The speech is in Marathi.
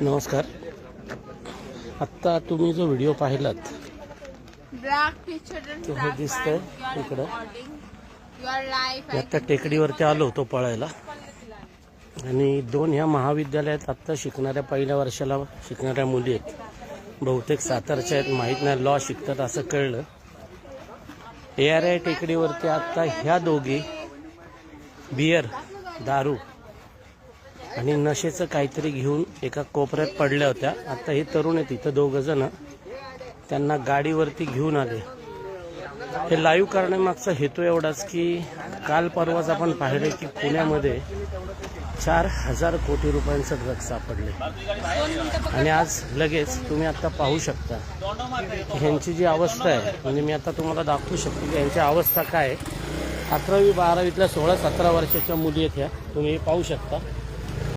नमस्कार. आत्ता तुम्ही जो व्हिडिओ पाहिलात तो हे दिसतंय इकडं. आत्ता टेकडीवरती आलो होतो पळायला. आणि दोन ह्या महाविद्यालयात आत्ता शिकणाऱ्या पहिल्या वर्षाला शिकणाऱ्या मुली आहेत. बहुतेक सातारच्या आहेत माहीत नाही लॉ शिकतात असं कळलं. ए आर आय टेकडीवरती आत्ता ह्या दोघी बियर दारू आणि नशेचं काहीतरी घेऊन एका कोपऱ्यात पडल्या होत्या. आता हे तरुण आहेत इथं दोघं जण. त्यांना गाडीवरती घेऊन आले. हे लाईव्ह करण्यामागचा हेतू एवढाच की काल परवाच आपण पाहिले की पुण्यामध्ये चार हजार कोटी रुपयांचं ड्रग सापडले. आणि आज लगेच तुम्ही आता पाहू शकता. ह्यांची जी अवस्था आहे म्हणजे मी आता तुम्हाला दाखवू शकतो की यांची अवस्था काय आहे. अकरावी बारावीतल्या सोळा सतरा वर्षाच्या मुली आहेत ह्या. तुम्ही हे पाहू शकता.